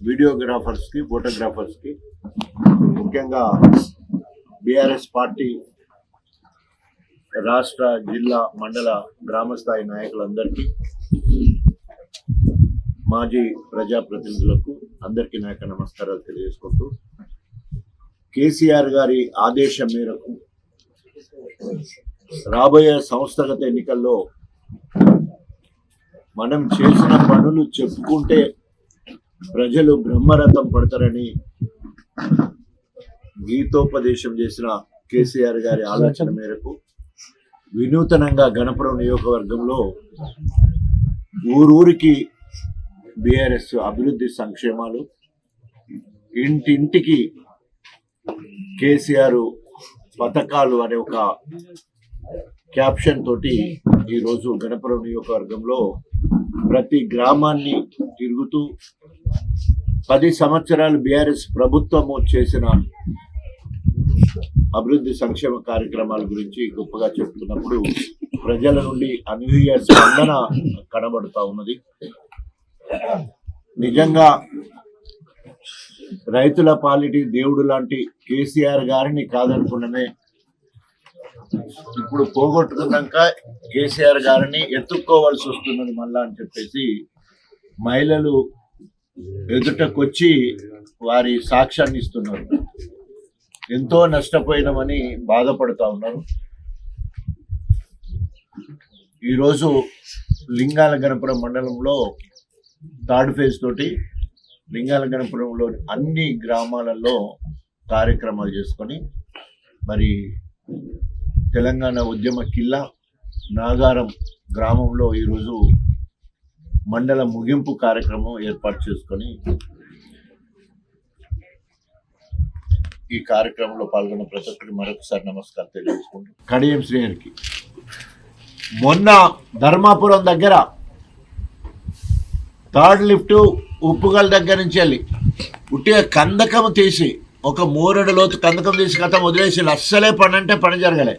వీడియోగ్రాఫర్స్కి ఫోటోగ్రాఫర్స్కి ముఖ్యంగా BRS party రాష్ట్ర జిల్లా మండల గ్రామస్థాయి నాయకులందరికీ మాజీ ప్రజాప్రతినిధులకు అందరికీ నాయక నమస్కారాలు తెలియజేసుకుంటూ కేసీఆర్ గారి ఆదేశం మేరకు రాబోయే సంస్థగత ఎన్నికల్లో మనం చేసిన పనులు చెప్పుకుంటే ప్రజలు బ్రహ్మరథం పడతారని గీతోపదేశం చేసిన కేసీఆర్ గారి ఆలోచన మేరకు వినూతనంగా గణపురం నియోజకవర్గంలో ఊరూరికి బీఆర్ఎస్ అభివృద్ధి సంక్షేమాలు ఇంటింటికి కేసీఆర్ పథకాలు అనే ఒక క్యాప్షన్ తోటి ఈరోజు గణపురం నియోజకవర్గంలో ప్రతి గ్రామాన్ని తిరుగుతూ పది సంవత్సరాలు బీఆర్ఎస్ ప్రభుత్వము చేసిన అభివృద్ధి సంక్షేమ కార్యక్రమాల గురించి గొప్పగా చెప్తున్నప్పుడు ప్రజల నుండి అనూహ్య స్పందన కనబడుతూ ఉన్నది. నిజంగా రైతుల పాలిటి దేవుడు లాంటి కేసీఆర్ గారిని కాదనుకున్నమే ఇప్పుడు పోగొట్టుకున్నాక కేసీఆర్ గారిని ఎత్తుక్కోవాల్సి వస్తున్నది మళ్ళా అని చెప్పేసి మహిళలు ఎదుటకొచ్చి వారి సాక్ష్యాన్ని ఇస్తున్నారు. ఎంతో నష్టపోయినామని బాధపడుతూ ఉన్నారు. ఈరోజు లింగాల గణపురం మండలంలో థర్డ్ ఫేజ్ తోటి లింగాల గణపురంలో అన్ని గ్రామాలలో కార్యక్రమాలు చేసుకొని మరి తెలంగాణ ఉద్యమ కిల్లా నాగారం గ్రామంలో ఈరోజు మండల ముగింపు కార్యక్రమం ఏర్పాటు చేసుకొని ఈ కార్యక్రమంలో పాల్గొన్న ప్రతి ఒక్కరికి మరొకసారి నమస్కారం తెలియజేసుకుంటూ కడియం శ్రేయర్కి మొన్న ధర్మాపురం దగ్గర థర్డ్ లిఫ్ట్ ఉప్పుగల దగ్గర నుంచి వెళ్ళి ఉట్టిగా కందకం తీసి ఒక మూరెడు లోతు కందకం తీసి కథ వదిలేసి అస్సలే పని అంటే పని జరగలే.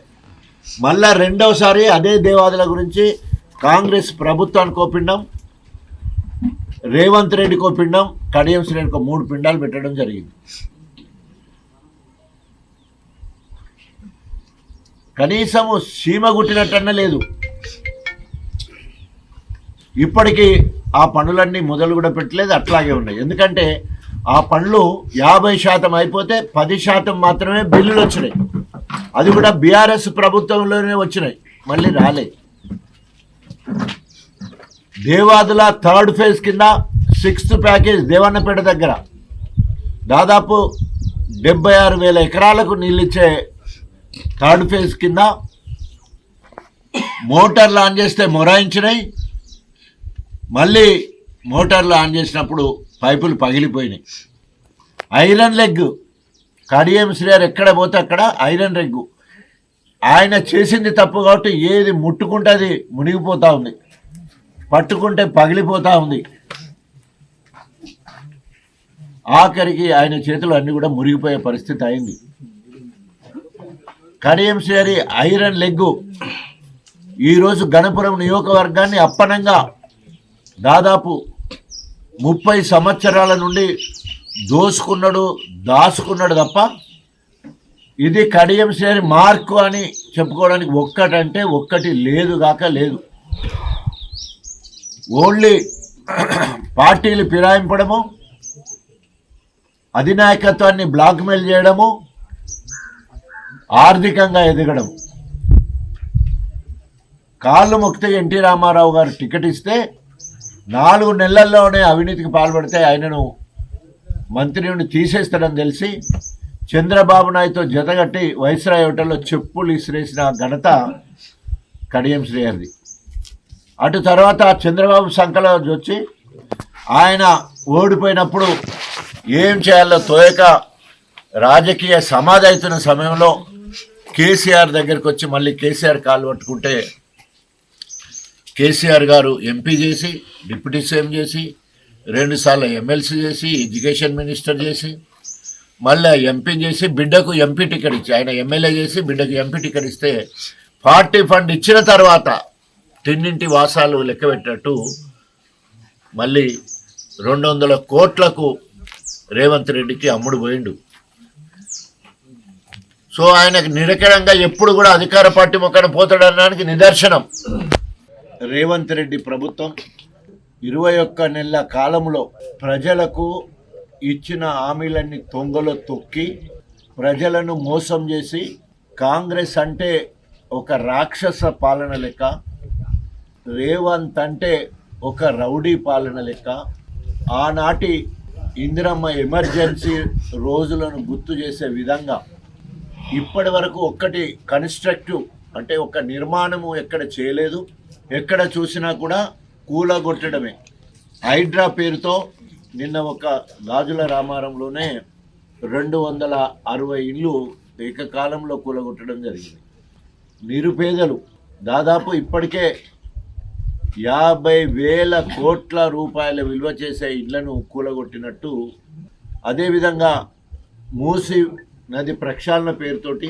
మళ్ళా రెండవసారి అదే దేవాదుల గురించి కాంగ్రెస్ ప్రభుత్వానికి కోపిండం రేవంత్ రెడ్డి కోపిండం కడియం శ్రేణికి మూడు పిండాలు పెట్టడం జరిగింది. కనీసము సీమ గుట్టినట్టన్న లేదు. ఇప్పటికీ ఆ పనులన్నీ మొదలు కూడా పెట్టలేదు అట్లాగే ఉన్నాయి. ఎందుకంటే ఆ పనులు యాభై శాతం అయిపోతే పది శాతం మాత్రమే బిల్లులు వచ్చినాయి. అది కూడా బీఆర్ఎస్ ప్రభుత్వంలోనే వచ్చినాయి. మళ్ళీ రాలే. దేవాదుల థర్డ్ ఫేజ్ కింద సిక్స్త్ ప్యాకేజ్ దేవన్నపేట దగ్గర. దాదాపు డెబ్బై ఆరు వేల ఎకరాలకు నీళ్ళిచ్చే థర్డ్ ఫేజ్ కింద మోటార్లు ఆన్ చేస్తే మొరాయించినాయి. మళ్ళీ మోటార్లు ఆన్ చేసినప్పుడు పైపులు పగిలిపోయినాయి. ఐరన్ లెగ్ కడియం శ్రీగారు ఎక్కడ పోతే అక్కడ ఐరన్ రెగ్గు ఆయన చేసింది తప్పు కాబట్టి ఏది ముట్టుకుంటే అది మునిగిపోతూ ఉంది. పట్టుకుంటే పగిలిపోతూ ఉంది. ఆఖరికి ఆయన చేతులు అన్నీ కూడా మురిగిపోయే పరిస్థితి అయింది. Kadiyam Srihari iron leg. ఈరోజు గణపురం నియోజకవర్గాన్ని అప్పనంగా దాదాపు ముప్పై సంవత్సరాల నుండి దోసుకున్నాడు దాచుకున్నాడు తప్ప ఇది కడియం శ్రేణి మార్కు అని చెప్పుకోవడానికి ఒక్కటంటే ఒక్కటి లేదు కాక లేదు. ఓన్లీ పార్టీలు ఫిరాయింపడము అధినాయకత్వాన్ని బ్లాక్మెయిల్ చేయడము ఆర్థికంగా ఎదగడం కాళ్ళు మొక్కితే ఎన్టీ రామారావు గారు టికెట్ ఇస్తే నాలుగు నెలల్లోనే అవినీతికి పాల్పడితే ఆయనను మంత్రి నుండి తీసేస్తాడని తెలిసి చంద్రబాబు నాయుడుతో జతగట్టి వైస్రాయ్ హోటల్లో చెప్పులు ఇసిరేసిన ఘనత కడియం శ్రేయర్ది. అటు తర్వాత చంద్రబాబు సంకలో వచ్చి ఆయన ఓడిపోయినప్పుడు ఏం చేయాలో తోయక రాజకీయ సమాధి అవుతున్న సమయంలో కేసీఆర్ దగ్గరికి వచ్చి మళ్ళీ కేసీఆర్ కాలు పట్టుకుంటే కేసీఆర్ గారు ఎంపీ చేసి డిప్యూటీ సీఎం చేసి రెండుసార్లు ఎమ్మెల్సీ చేసి ఎడ్యుకేషన్ మినిస్టర్ చేసి మళ్ళీ ఎంపీ చేసి బిడ్డకు ఎంపీ టికెట్ ఇచ్చి ఆయన ఎమ్మెల్యే చేసి బిడ్డకు ఎంపీ టికెట్ ఇస్తే పార్టీ ఫండ్ ఇచ్చిన తర్వాత తిన్నింటి వాసాలు లెక్క పెట్టినట్టు మళ్ళీ రెండు వందల కోట్లకు రేవంత్ రెడ్డికి అమ్ముడు పోయిండు. సో ఆయనకు నిరకరంగా ఎప్పుడు కూడా అధికార పార్టీ మొక్కన పోతాడనడానికి నిదర్శనం. రేవంత్ రెడ్డి ప్రభుత్వం ఇరవై ఒక్క నెలల కాలంలో ప్రజలకు ఇచ్చిన హామీలన్నీ తొంగలో తొక్కి ప్రజలను మోసం చేసి కాంగ్రెస్ అంటే ఒక రాక్షస పాలన లెక్క రేవంత్ అంటే ఒక రౌడీ పాలన లెక్క. ఆనాటి ఇందిరమ్మ ఎమర్జెన్సీ రోజులను గుర్తు చేసే విధంగా ఇప్పటి వరకు ఒక్కటి కన్స్ట్రక్టివ్ అంటే ఒక నిర్మాణము ఎక్కడ చేయలేదు. ఎక్కడ చూసినా కూడా కూలగొట్టడమే. హైడ్రా పేరుతో నిన్న ఒక గాజుల రామారంలోనే రెండు వందల అరవై ఇళ్ళు ఏకకాలంలో కూలగొట్టడం జరిగింది. నిరుపేదలు దాదాపు ఇప్పటికే యాభై వేల కోట్ల రూపాయల విలువ చేసే ఇళ్ళను కూలగొట్టినట్టు అదేవిధంగా మూసి నది ప్రక్షాళన పేరుతోటి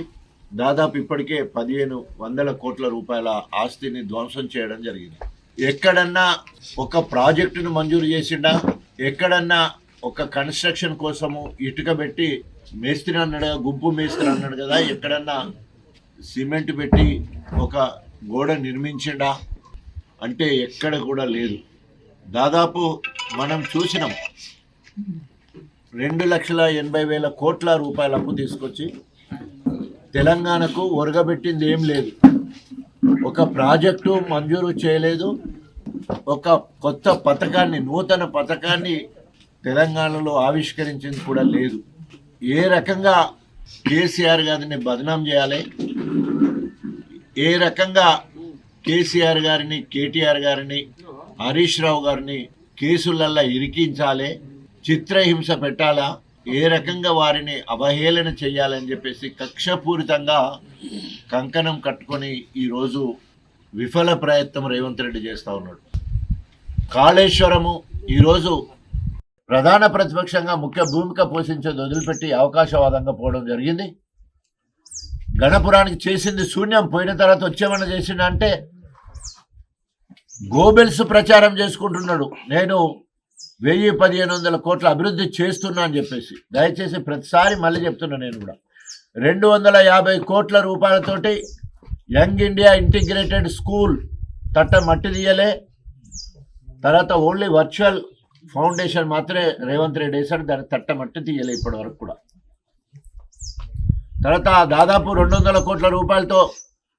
దాదాపు ఇప్పటికే పదిహేను వందల కోట్ల రూపాయల ఆస్తిని ధ్వంసం చేయడం జరిగింది. ఎక్కడన్నా ఒక ప్రాజెక్టును మంజూరు చేసిండా? ఎక్కడన్నా ఒక కన్స్ట్రక్షన్ కోసము ఇటుక పెట్టి మేస్త్రి అన్నాడు కదా, గుంపు మేస్త్రి అన్నాడు కదా ఎక్కడన్నా సిమెంట్ పెట్టి ఒక గోడ నిర్మించిండా? అంటే ఎక్కడ కూడా లేదు. దాదాపు మనం చూసినాం. రెండు లక్షల ఎనభై వేల కోట్ల రూపాయల అప్పు తీసుకొచ్చి తెలంగాణకు ఒరగబెట్టింది ఏం లేదు. ఒక ప్రాజెక్టు మంజూరు చేయలేదు. ఒక కొత్త పథకాన్ని నూతన పథకాన్ని తెలంగాణలో ఆవిష్కరించింది కూడా లేదు. ఏ రకంగా కేసీఆర్ గారిని బదనాం చేయాలి? ఏ రకంగా కేసీఆర్ గారిని కేటీఆర్ గారిని హరీష్ రావు గారిని కేసులల్లా ఇరికించాలి? చిత్రహింస పెట్టాలా? ఏ రకంగా వారిని అవహేళన చేయాలని చెప్పేసి కక్షపూరితంగా కంకణం కట్టుకొని ఈరోజు విఫల ప్రయత్నం రేవంత్ రెడ్డి చేస్తూ ఉన్నాడు. కాళేశ్వరము ఈరోజు ప్రధాన ప్రతిపక్షంగా ముఖ్య భూమిక పోషించేది వదిలిపెట్టి అవకాశవాదంగా పోవడం జరిగింది. గణపురానికి చేసింది శూన్యం పోయిన తర్వాత వచ్చేమన్నా చేసిందంటే గోబెల్స్ ప్రచారం చేసుకుంటున్నాడు. నేను వెయ్యి పదిహేను వందల కోట్ల అభివృద్ధి చేస్తున్నా అని చెప్పేసి. దయచేసి ప్రతిసారి మళ్ళీ చెప్తున్నా నేను కూడా. రెండు వందల యాభై కోట్ల రూపాయలతోటి యంగ్ ఇండియా ఇంటిగ్రేటెడ్ స్కూల్ తట్ట మట్టి తీయలే. తర్వాత ఓన్లీ వర్చువల్ ఫౌండేషన్ మాత్రమే రేవంత్ రెడ్డి వేశాడు దాని తట్ట మట్టి తీయలే ఇప్పటి వరకు కూడా. తర్వాత దాదాపు రెండు వందల కోట్ల రూపాయలతో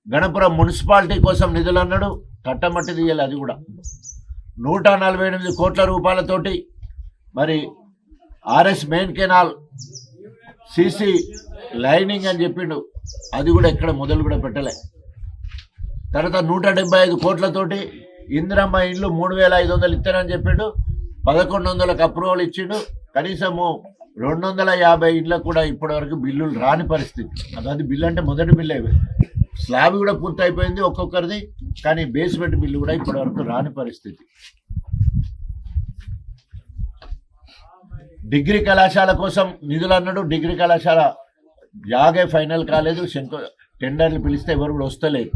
గణపురం మున్సిపాలిటీ కోసం నిధులు అన్నాడు తట్టమట్టి తీయాలి అది కూడా. నూట నలభై ఎనిమిది కోట్ల రూపాయలతోటి మరి RS main canal CC lining అని చెప్పిండు. అది కూడా ఎక్కడ మొదలు కూడా పెట్టలే. తర్వాత నూట డెబ్బై ఐదు కోట్లతోటి ఇందిరమ్మ ఇండ్లు మూడు వేల ఐదు వందలు ఇస్తానని చెప్పిండు. పదకొండు వందలకు అప్రూవల్ ఇచ్చిండు. కనీసము రెండు వందల యాభై ఇండ్లకు కూడా ఇప్పటివరకు బిల్లులు రాని పరిస్థితి. అది బిల్లు అంటే మొదటి బిల్లు. అయిపోయింది స్లాబ్ కూడా పూర్తి అయిపోయింది ఒక్కొక్కరిది. కానీ బేస్మెంట్ బిల్లు కూడా ఇప్పటివరకు రాని పరిస్థితి. డిగ్రీ కళాశాల కోసం నిధులు అన్నాడు. డిగ్రీ కళాశాల యాగే ఫైనల్ కాలేదు. శంకు టెండర్లు పిలిస్తే ఎవరు కూడా వస్తలేరు.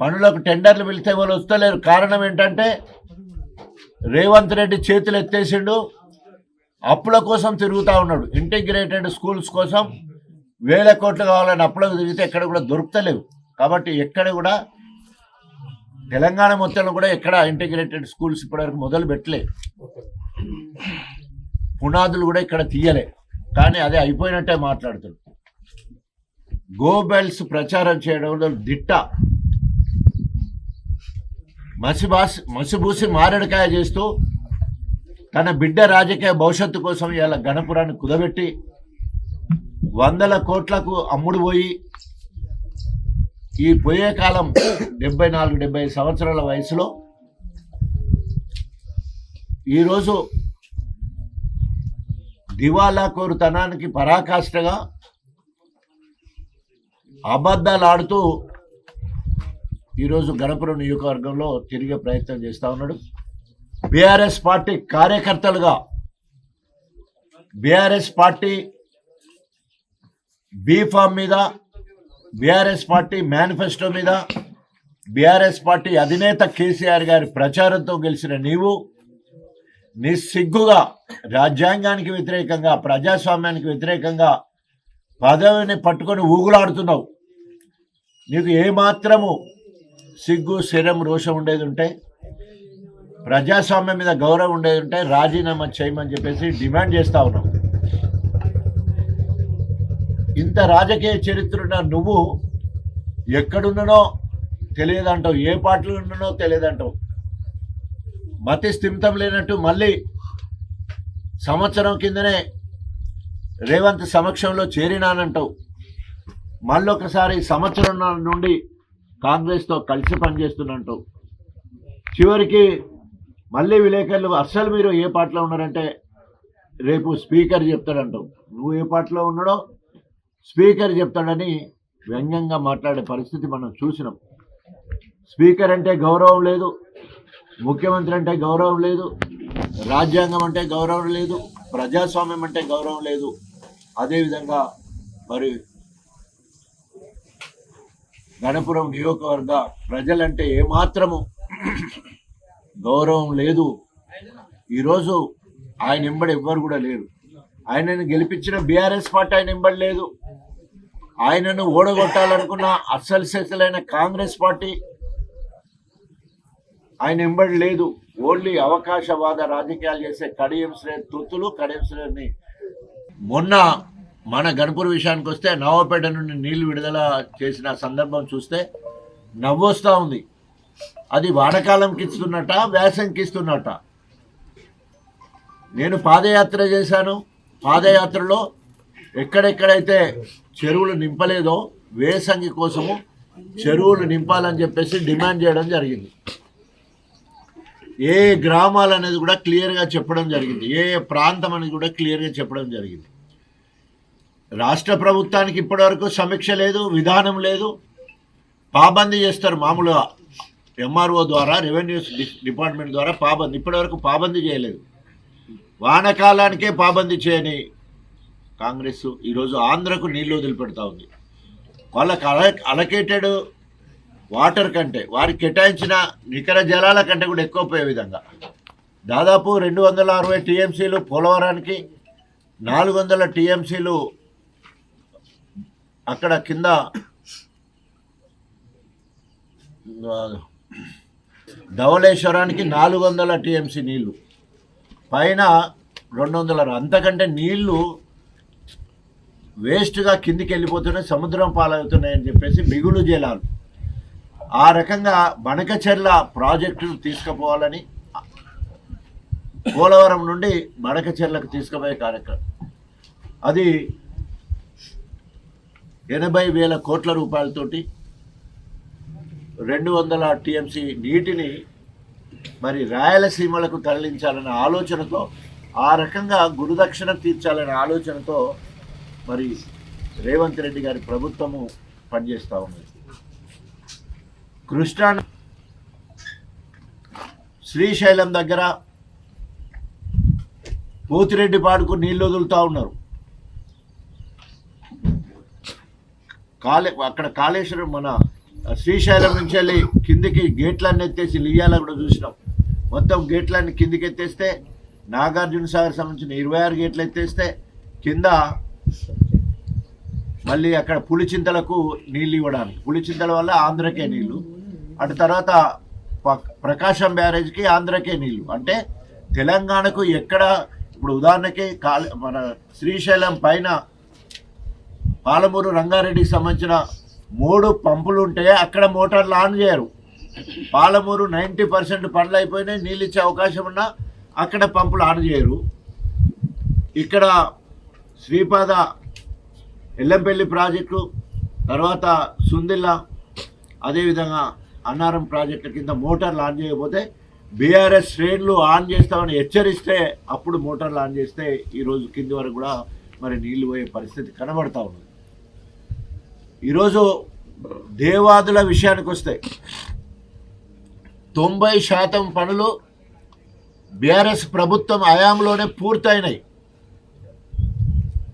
పనులకు టెండర్లు పిలిస్తే ఎవరు వస్తలేరు. కారణం ఏంటంటే రేవంత్ రెడ్డి చేతులు ఎత్తేసిండు. అప్పుల కోసం తిరుగుతూ ఉన్నాడు. ఇంటిగ్రేటెడ్ స్కూల్స్ కోసం వేల కోట్లు కావాలని అప్పులకు తిరిగితే ఎక్కడ కూడా దొరుకుతలేవు. కాబట్టి ఎక్కడ కూడా తెలంగాణ మొత్తంలో కూడా ఎక్కడ ఇంటిగ్రేటెడ్ స్కూల్స్ ఇప్పటివరకు మొదలు పెట్టలే. పునాదులు కూడా ఇక్కడ తీయలే. కానీ అదే అయిపోయినట్టే మాట్లాడుతుంది గోబెల్స్ ప్రచారం చేయడంలో దిట్ట. మసిబాసి మసిబూసి మారేడుకాయ చేస్తూ తన బిడ్డ రాజకీయ భవిష్యత్తు కోసం ఇలా గణపురాన్ని కుదబెట్టి వందల కోట్లకు అమ్ముడు పోయి ఈ పోయే కాలం డెబ్బై నాలుగు డెబ్బై ఐదు సంవత్సరాల వయసులో ఈరోజు దివాలా కోరుతనానికి పరాకాష్ఠగా అబద్ధాలు ఆడుతూ ఈరోజు గణపురం నియోజకవర్గంలో తిరిగే ప్రయత్నం చేస్తూ ఉన్నాడు. బీఆర్ఎస్ పార్టీ కార్యకర్తలుగా బీఆర్ఎస్ పార్టీ బీఫామ్ మీద బీఆర్ఎస్ పార్టీ మేనిఫెస్టో మీద బీఆర్ఎస్ పార్టీ అధినేత కేసీఆర్ గారి ప్రచారంతో గెలిచిన నీవు నిస్సిగ్గుగా రాజ్యాంగానికి వ్యతిరేకంగా ప్రజాస్వామ్యానికి వ్యతిరేకంగా పదవిని పట్టుకొని ఊగులాడుతున్నావు. నీకు ఏమాత్రము సిగ్గు శరం రోషం ఉండేది ఉంటే ప్రజాస్వామ్యం మీద గౌరవం ఉండేది ఉంటే రాజీనామా చేయమని చెప్పేసి డిమాండ్ చేస్తా ఉన్నాం ఇంత రాజకీయ చరిత్ర ఉన్న నువ్వు ఎక్కడున్ననో తెలియదంటావు ఏ పార్టీలో ఉన్ననో తెలియదంటావు. మతి స్థిమితం లేనట్టు మళ్ళీ సంవత్సరం కిందనే రేవంత్ సమక్షంలో చేరినానంటావు. మళ్ళీ ఒకసారి సంవత్సరం నుండి కాంగ్రెస్తో కలిసి పనిచేస్తున్నట్టు చివరికి మళ్ళీ విలేకరులు అస్సలు మీరు ఏ పార్టీలో ఉన్నారంటే రేపు స్పీకర్ చెప్తాడంటావు. నువ్వు ఏ పార్టీలో ఉన్నాడో స్పీకర్ చెప్తాడని వ్యంగ్యంగా మాట్లాడే పరిస్థితి మనం చూసినాం. స్పీకర్ అంటే గౌరవం లేదు ముఖ్యమంత్రి అంటే గౌరవం లేదు రాజ్యాంగం అంటే గౌరవం లేదు ప్రజాస్వామ్యం అంటే గౌరవం లేదు. అదేవిధంగా మరి గణపురం నియోజకవర్గ ప్రజలంటే ఏమాత్రము గౌరవం లేదు. ఈరోజు ఆయన ఎంబడి ఎవ్వరు కూడా లేరు. ఆయనను గెలిపించిన బీఆర్ఎస్ పార్టీ ఆయన ఇవ్వలేదు లేదు ఆయనను ఓడగొట్టాలనుకున్న అస్సలు సెసలైన కాంగ్రెస్ పార్టీ ఆయన ఎంబడి లేదు ఓన్లీ అవకాశవాద రాజకీయాలు చేసే కడియం శ్రేణి తొత్తులు కడియం శ్రేణిని మొన్న మన గణపూర్ విషయానికి వస్తే నవాపేట నుండి నీళ్ళు విడుదల చేసిన సందర్భం చూస్తే నవ్వొస్తూ ఉంది. అది వానకాలంకి ఇస్తున్నట్ట వేసంకి ఇస్తున్నట్ట నేను పాదయాత్ర చేశాను. పాదయాత్రలో ఎక్కడెక్కడైతే చెరువులు నింపలేదో వేసంగి కోసము చెరువులు నింపాలని చెప్పేసి డిమాండ్ చేయడం జరిగింది. ఏ గ్రామాలు అనేది కూడా క్లియర్గా చెప్పడం జరిగింది. ఏ ప్రాంతం అనేది కూడా క్లియర్గా చెప్పడం జరిగింది. రాష్ట్ర ప్రభుత్వానికి ఇప్పటివరకు సమీక్ష లేదు విధానం లేదు. పాబందీ చేస్తారు మామూలుగా ఎంఆర్ఓ ద్వారా రెవెన్యూ డిపార్ట్మెంట్ ద్వారా పాబందీ ఇప్పటివరకు పాబందీ చేయలేదు. వానకాలానికే పాబంది చేయని కాంగ్రెస్ ఈరోజు ఆంధ్రకు నీళ్ళు వదిలిపెడతా ఉంది. వాళ్ళకి అల అలకేటెడ్ వాటర్ కంటే వారికి కేటాయించిన నికర జలాల కంటే కూడా ఎక్కువ పోయే విధంగా. దాదాపు రెండు వందల అరవై టీఎంసీలు పోలవరానికి నాలుగు వందల టీఎంసీలు అక్కడ కింద ధవళేశ్వరానికి నాలుగు వందల టీఎంసీ నీళ్ళు. పైన రెండు వందల అంతకంటే నీళ్ళు వేస్ట్గా కిందికి వెళ్ళిపోతున్నాయి సముద్రం పాలవుతున్నాయని చెప్పేసి మిగులు జలాలు. ఆ రకంగా బనకచెర్ల ప్రాజెక్టును తీసుకుపోవాలని పోలవరం నుండి బనకచెర్లకు తీసుకుపోయే కార్యక్రమం. అది ఎనభై వేల కోట్ల రూపాయలతోటి రెండు వందల టీఎంసీ నీటిని మరి రాయలసీమలకు తరలించాలనే ఆలోచనతో ఆ రకంగా గురుదక్షిణ తీర్చాలనే ఆలోచనతో మరి రేవంత్ రెడ్డి గారి ప్రభుత్వము పనిచేస్తూ ఉంది కృష్ణా శ్రీశైలం దగ్గర పోతిరెడ్డి పాడుకు నీళ్ళు వదులుతూ ఉన్నారు. కాళే అక్కడ కాళేశ్వరం మన శ్రీశైలం నుంచి వెళ్ళి కిందికి గేట్లన్నీ ఎత్తేసి లియాల కూడా చూసినాం. మొత్తం గేట్లన్నీ కిందికి ఎత్తేస్తే నాగార్జున సాగర్ సంబంధించిన ఇరవై ఆరు గేట్లు ఎత్తేస్తే కింద మళ్ళీ అక్కడ పులిచింతలకు నీళ్ళు ఇవ్వడానికి. పులిచింతల వల్ల ఆంధ్రకే నీళ్ళు. అటు తర్వాత ప్రకాశం బ్యారేజ్కి ఆంధ్రకే నీళ్ళు. అంటే తెలంగాణకు ఎక్కడ ఇప్పుడు ఉదాహరణకి కాళ మన శ్రీశైలం పైన పాలమూరు రంగారెడ్డికి సంబంధించిన మూడు పంపులు ఉంటే అక్కడ మోటార్లు ఆన్ చేయరు. పాలమూరు నైంటీ పర్సెంట్ పనులు అయిపోయినాయి నీళ్ళు ఇచ్చే అవకాశం ఉన్నా అక్కడ పంపులు ఆన్ చేయరు. ఇక్కడ శ్రీపాద ఎల్లంపల్లి ప్రాజెక్టు తర్వాత సుందిల్ల అదేవిధంగా అన్నారం ప్రాజెక్టు కింద మోటార్లు ఆన్ చేయకపోతే బీఆర్ఎస్ శ్రేణులు ఆన్ చేస్తామని హెచ్చరిస్తే అప్పుడు మోటార్లు ఆన్ చేస్తే ఈరోజు కింది వరకు కూడా మరి నీళ్ళు పోయే పరిస్థితి కనబడతా ఉంది ఈరోజు దేవాదుల విషయానికి వస్తే తొంభై శాతం పనులు బీఆర్ఎస్ ప్రభుత్వం హయాంలోనే పూర్తయినాయి.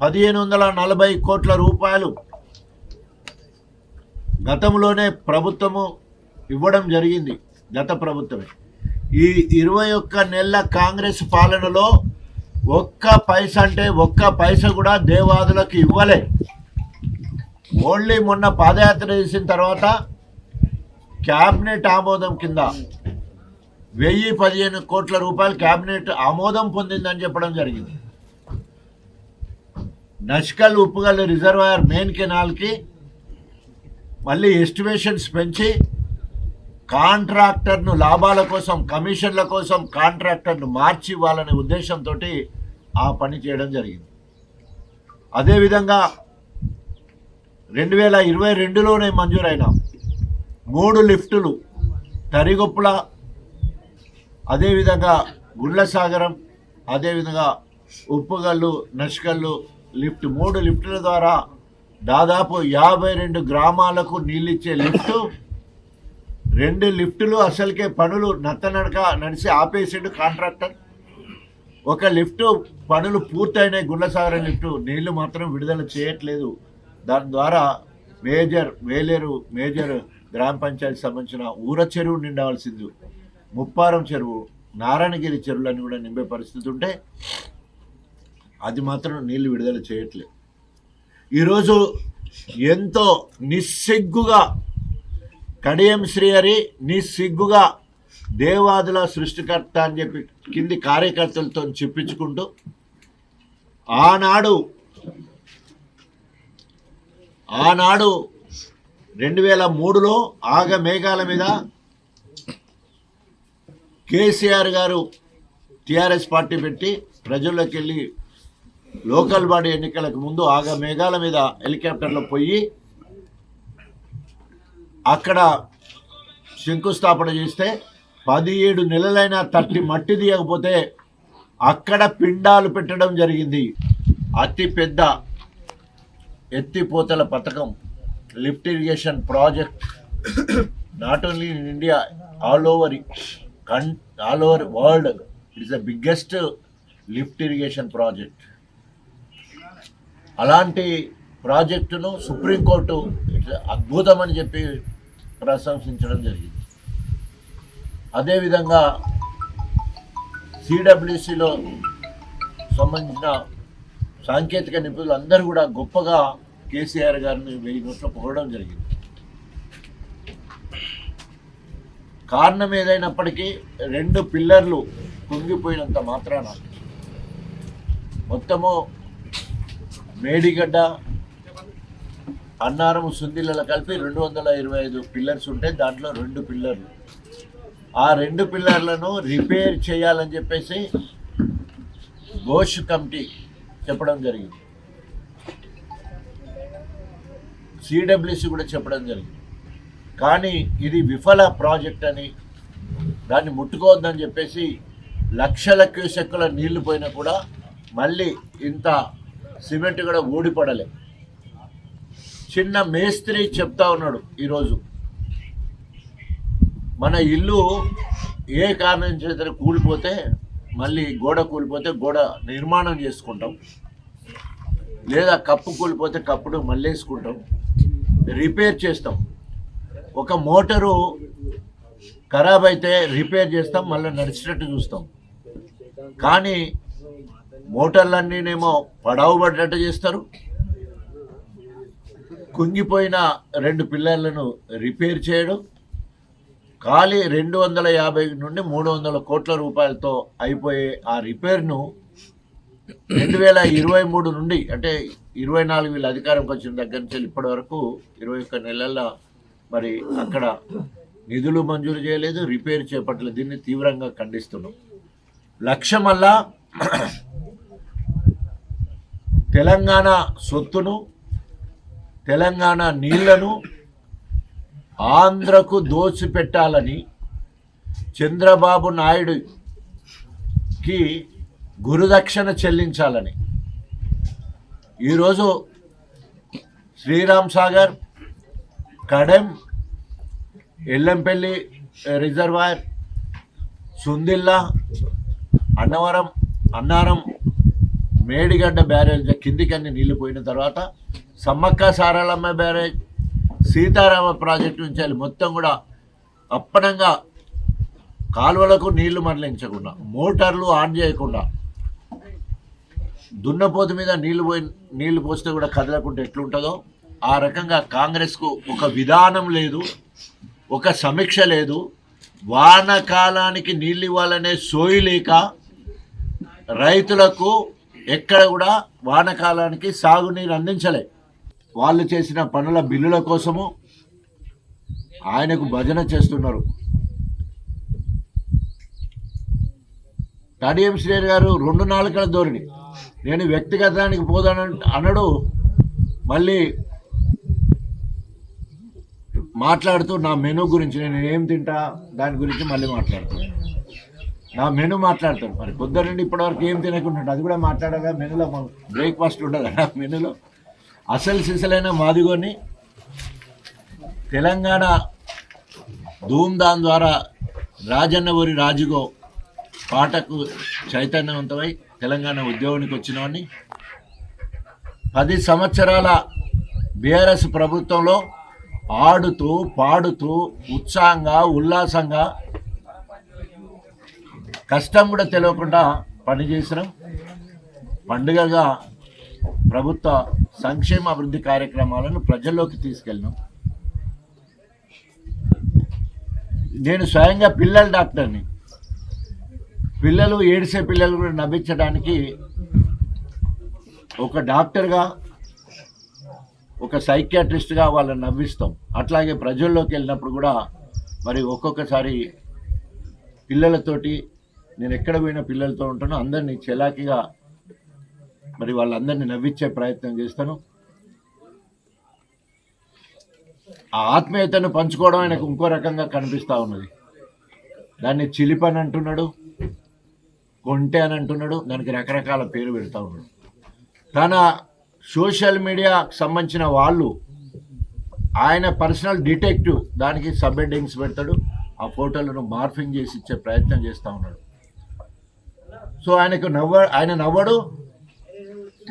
పదిహేను వందల నలభై కోట్ల రూపాయలు గతంలోనే ప్రభుత్వము ఇవ్వడం జరిగింది గత ప్రభుత్వమే. ఈ ఇరవై ఒక్క నెలల కాంగ్రెస్ పాలనలో ఒక్క పైస అంటే ఒక్క పైస కూడా దేవాదులకు ఇవ్వలే. ఓన్లీ మొన్న పాదయాత్ర చేసిన తర్వాత క్యాబినెట్ ఆమోదం కింద వెయ్యి పదిహేను కోట్ల రూపాయలు క్యాబినెట్ ఆమోదం పొందిందని చెప్పడం జరిగింది. నష్కల్ ఉప్పుగల్ రిజర్వాయర్ మెయిన్ కెనాల్కి మళ్ళీ ఎస్టిమేషన్స్ పెంచి కాంట్రాక్టర్ను లాభాల కోసం కమిషన్ల కోసం కాంట్రాక్టర్ను మార్చి ఇవ్వాలనే ఉద్దేశంతో ఆ పని చేయడం జరిగింది. అదేవిధంగా రెండు వేల ఇరవై రెండులోనే మంజూరైన మూడు లిఫ్టులు తరిగొప్పుల అదేవిధంగా గుండ్లసాగరం అదేవిధంగా ఉప్పుగల్లు నష్కల్లు లిఫ్ట్. మూడు లిఫ్టుల ద్వారా దాదాపు యాభై రెండు గ్రామాలకు నీళ్ళిచ్చే లిఫ్టు. రెండు లిఫ్టులు అసలుకే పనులు నత్తనడక నడిచి ఆపేసాడు కాంట్రాక్టర్. ఒక లిఫ్ట్ పనులు పూర్తయినాయి గుండ్లసాగరం లిఫ్టు. నీళ్ళు మాత్రం విడుదల చేయట్లేదు. దాని ద్వారా మేజర్ వేలేరు మేజర్ గ్రామ పంచాయతీ సంబంధించిన ఊర చెరువు నిండవలసింది. ముప్పారం చెరువు నారాయణగిరి చెరువులన్నీ కూడా నింపే పరిస్థితి ఉంటే అది మాత్రం నీళ్ళు విడుదల చేయట్లేదు ఈరోజు ఎంతో నిస్సిగ్గుగా కడియం శ్రీహరి నిస్సిగ్గుగా దేవాదుల సృష్టికర్త అని చెప్పి కింది కార్యకర్తలతో చెప్పించుకుంటూ ఆనాడు ఆనాడు రెండు వేల మూడులో ఆగ మేఘాల మీద కేసీఆర్ గారు టీఆర్ఎస్ పార్టీ పెట్టి ప్రజల్లోకి వెళ్ళి లోకల్ బాడీ ఎన్నికలకు ముందు ఆగ మేఘాల మీద హెలికాప్టర్లో పోయి అక్కడ శంకుస్థాపన చేస్తే పదిహేడు నెలలైనా తట్టి మట్టి తీయకపోతే అక్కడ పిండాలు పెట్టడం జరిగింది. అతి పెద్ద ఎత్తిపోతల పథకం lift irrigation project. Not only in India all over con all over world it is the biggest lift irrigation project. అలాంటి ప్రాజెక్టును సుప్రీంకోర్టు అద్భుతం అని చెప్పి ప్రశంసించడం జరిగింది. అదేవిధంగా సిడబ్ల్యూసిలో సంబంధించిన సాంకేతిక నిపుణులు అందరూ కూడా గొప్పగా కేసీఆర్ గారిని వెయ్యి నోట్లు పొగడం జరిగింది. కారణం ఏదైనప్పటికీ రెండు పిల్లర్లు కుంగిపోయినంత మాత్రాన మొత్తము మేడిగడ్డ అన్నారం సుందిళ్ళ కలిపి రెండు వందల ఇరవై ఐదు పిల్లర్స్ ఉంటే దాంట్లో రెండు పిల్లర్లు. ఆ రెండు పిల్లర్లను రిపేర్ చేయాలని చెప్పేసి ఘోష్ కమిటీ చెప్పడం జరిగింది. సిడబ్ల్యూసి కూడా చెప్పడం జరిగింది. కానీ ఇది విఫల ప్రాజెక్ట్ అని దాన్ని ముట్టుకోవద్దని చెప్పేసి లక్షల క్యూసెక్కుల నీళ్ళు పోయినా కూడా మళ్ళీ ఇంత సిమెంట్ కూడా ఊడిపడలే. చిన్న మేస్త్రి చెప్తా ఉన్నాడు ఈరోజు. మన ఇల్లు ఏ కారణం చేత కూలిపోతే మళ్ళీ గోడ కూలిపోతే గోడ నిర్మాణం చేసుకుంటాం. లేదా కప్పు కూలిపోతే కప్పుడు మళ్ళీ వేసుకుంటాం రిపేర్ చేస్తాం. ఒక మోటరు ఖరాబ్ అయితే రిపేర్ చేస్తాం మళ్ళీ నడిచేటట్టు చూస్తాం. కానీ మోటార్లన్నీనేమో పడవ పడ్డట్టు చేస్తారు. కుంగిపోయిన రెండు పిల్లర్లను రిపేర్ చేయడం ఖాళీ రెండు వందల యాభై నుండి మూడు వందల కోట్ల రూపాయలతో అయిపోయే ఆ రిపేర్ను రెండు వేల ఇరవై మూడు నుండి అంటే ఇరవై నాలుగు వీళ్ళు అధికారంకి వచ్చిన దగ్గర నుంచి ఇప్పటి వరకు ఇరవై ఒక్క నెలల మరి అక్కడ నిధులు మంజూరు చేయలేదు రిపేర్ చేపట్టలేదు. దీన్ని తీవ్రంగా ఖండిస్తున్నాం. లక్ష్యమల్లా తెలంగాణ సొత్తును తెలంగాణ నీళ్ళను ఆంధ్రకు దోచిపెట్టాలని చంద్రబాబు నాయుడుకి గురుదక్షిణ చెల్లించాలని. ఈరోజు Sriram Sagar Kadem Yellampalli eh, reservoir Sundilla Annavaram Annaram Medigadda barrage కిందికి అన్ని నీళ్ళు పోయిన తర్వాత సమ్మక్క సారలమ్మ బ్యారేజ్ సీతారామ ప్రాజెక్టు నుంచి వెళ్ళి మొత్తం కూడా అప్పనంగా కాలువలకు నీళ్ళు మరలించకుండా మోటార్లు ఆన్ చేయకుండా దున్నపోతు మీద నీళ్ళు పోయి నీళ్ళు పోస్తే కూడా కదలకుంటే ఎట్లుంటుందో ఆ రకంగా కాంగ్రెస్కు ఒక విధానం లేదు ఒక సమీక్ష లేదు. వానకాలానికి నీళ్ళు ఇవ్వాలనే సోయి లేక రైతులకు ఎక్కడ కూడా వానకాలానికి సాగునీరు అందించలే. వాళ్ళు చేసిన పనుల బిల్లుల కోసము ఆయనకు భజన చేస్తున్నారు. కడియం శ్రీ గారు రెండు నాలుకల ధోరణి. నేను వ్యక్తిగతానికి పోదాన అనడు. మళ్ళీ మాట్లాడుతూ నా మెను గురించి నేను ఏం తింటా దాని గురించి మళ్ళీ మాట్లాడుతాను నా మెను మాట్లాడతాను మరి పొద్దున నుండి ఇప్పటివరకు ఏం తినకుండా అది కూడా మాట్లాడగా మెనూలో బ్రేక్ఫాస్ట్ ఉండదు? నా మెనూలో. అసలు సిసలైన మాదిగోని తెలంగాణ ధూమ్ధామ్ ద్వారా రాజన్న ఊరి రాజుగో పాటకు చైతన్యవంతమై తెలంగాణ ఉద్యోగానికి వచ్చినవాడిని. పది సంవత్సరాల బీఆర్ఎస్ ప్రభుత్వంలో ఆడుతూ పాడుతూ ఉత్సాహంగా ఉల్లాసంగా కష్టం కూడా తెలియకుండా పనిచేసినాం. పండుగగా ప్రభుత్వ సంక్షేమ అభివృద్ధి కార్యక్రమాలను ప్రజల్లోకి తీసుకెళ్ళినాం. నేను స్వయంగా పిల్లల డాక్టర్ని. పిల్లలు ఏడిసే పిల్లలు కూడా నవ్వించడానికి ఒక డాక్టర్గా ఒక సైకియాట్రిస్ట్గా వాళ్ళని నవ్విస్తాం. అట్లాగే ప్రజల్లోకి వెళ్ళినప్పుడు కూడా మరి ఒక్కొక్కసారి పిల్లలతోటి నేను ఎక్కడ పోయిన పిల్లలతో ఉంటానో అందరినీ చెలాకిగా మరి వాళ్ళందరినీ నవ్వించే ప్రయత్నం చేస్తాను. ఆ ఆత్మీయతను పంచుకోవడం ఆయనకు ఇంకో రకంగా కనిపిస్తూ ఉన్నది. దాన్ని చిలిపని అంటున్నాడు. కొంటె అని అంటున్నాడు దానికి రకరకాల పేరు పెడతా ఉన్నాడు. తన సోషల్ మీడియాకు సంబంధించిన వాళ్ళు ఆయన పర్సనల్ డిటెక్టివ్ దానికి సబ్ హెడ్డింగ్స్ పెడతాడు ఆ ఫోటోలను మార్ఫింగ్ చేసి ఇచ్చే ప్రయత్నం చేస్తూ ఉన్నాడు. సో ఆయనకు నవ్వ ఆయన నవ్వడు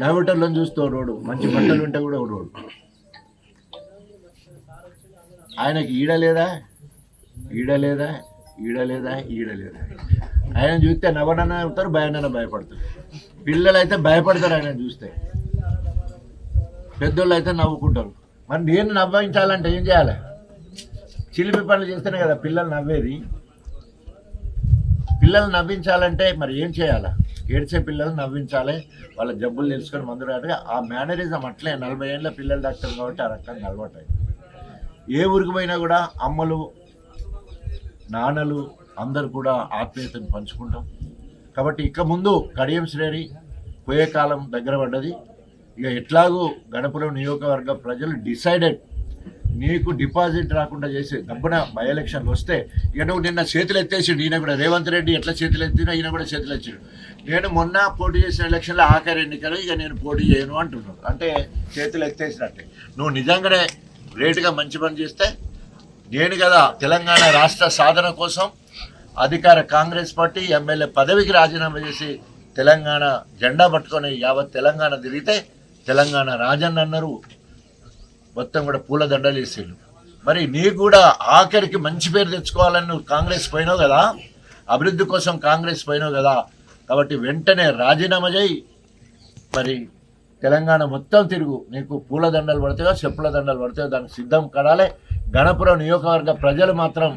నవ్వటంలో చూస్తూ రోడు మంచి బట్టలు ఉంటే కూడా రోడు ఆయనకి ఈడలేదా ఈడలేదా ఈడలేదా ఈడలేదా? ఆయన చూస్తే నవ్వనన్న అవుతారు భయానన్న భయపడతారు. పిల్లలు అయితే భయపడతారు ఆయన చూస్తే. పెద్దోళ్ళు అయితే నవ్వుకుంటారు. మరి నేను నవ్వించాలంటే ఏం చేయాలి? చిలిపి పనులు చేస్తేనే కదా పిల్లలు నవ్వేది. పిల్లలు నవ్వించాలంటే మరి ఏం చేయాలా? ఏడ్చే పిల్లలు నవ్వించాలి. వాళ్ళ జబ్బులు తెలుసుకొని మందు రాదు ఆ మేనరిజం అట్లే నలభై ఏళ్ళ పిల్లల డాక్టర్ కాబట్టి ఆ రకంగా అలవాటు ఏ ఊరికి పోయినా కూడా అమ్మలు నాన్నలు అందరు కూడా ఆత్మీయతను పంచుకుంటాం. కాబట్టి ఇక ముందు కడియం శ్రేణి పోయే కాలం దగ్గర పడ్డది. ఇక ఎట్లాగూ గణపురం నియోజకవర్గ ప్రజలు డిసైడెడ్. నీకు డిపాజిట్ రాకుండా చేసి డబ్బున బై ఎలక్షన్లు వస్తే ఇక నువ్వు నిన్న చేతులు ఎత్తేసిండు. ఈయన కూడా రేవంత్ రెడ్డి ఎట్లా చేతులు ఎత్తినా ఈయన కూడా చేతులు ఎత్తాడు. నేను మొన్న పోటీ చేసిన ఎలక్షన్లో ఆఖరి ఎన్నికలు ఇక నేను పోటీ చేయను అంటున్నాను అంటే చేతులు ఎత్తేసినట్టే. నువ్వు నిజంగానే రేటుగా మంచి పని చేస్తే నేను కదా తెలంగాణ రాష్ట్ర సాధన కోసం అధికార కాంగ్రెస్ పార్టీ ఎమ్మెల్యే పదవికి రాజీనామా చేసి తెలంగాణ జెండా పట్టుకొని యావత్ తెలంగాణ తిరిగితే తెలంగాణ రాజన్న అన్నారు. మొత్తం కూడా పూల దండలు వేసేళ్ళు మరి నీకు కూడా ఆఖరికి మంచి పేరు తెచ్చుకోవాలని నువ్వు కాంగ్రెస్ పోయినావు కదా? అభివృద్ధి కోసం కాంగ్రెస్ పోయినావు కదా? కాబట్టి వెంటనే రాజీనామా చేయి. మరి తెలంగాణ మొత్తం తిరుగు. నీకు పూల దండలు పడతాయో చెప్పుల దండలు పడతాయో దానికి సిద్ధం కడాలే గణపురం నియోజకవర్గ ప్రజలు మాత్రం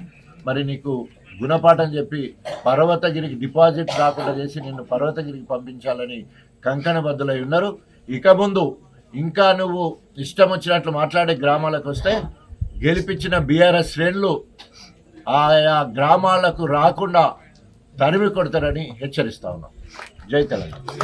మరి నీకు గుణపాఠం చెప్పి పర్వతగిరికి డిపాజిట్ రాకుండా చేసి నిన్ను పర్వతగిరికి పంపించాలని కంకణబద్ధులై ఉన్నారు. ఇక ముందు ఇంకా నువ్వు ఇష్టం వచ్చినట్లు మాట్లాడే గ్రామాలకు వస్తే గెలిపించిన బీఆర్ఎస్ శ్రేణులు ఆయా గ్రామాలకు రాకుండా తరిమి కొడతారని హెచ్చరిస్తా ఉన్నాం. జై తెలంగాణ.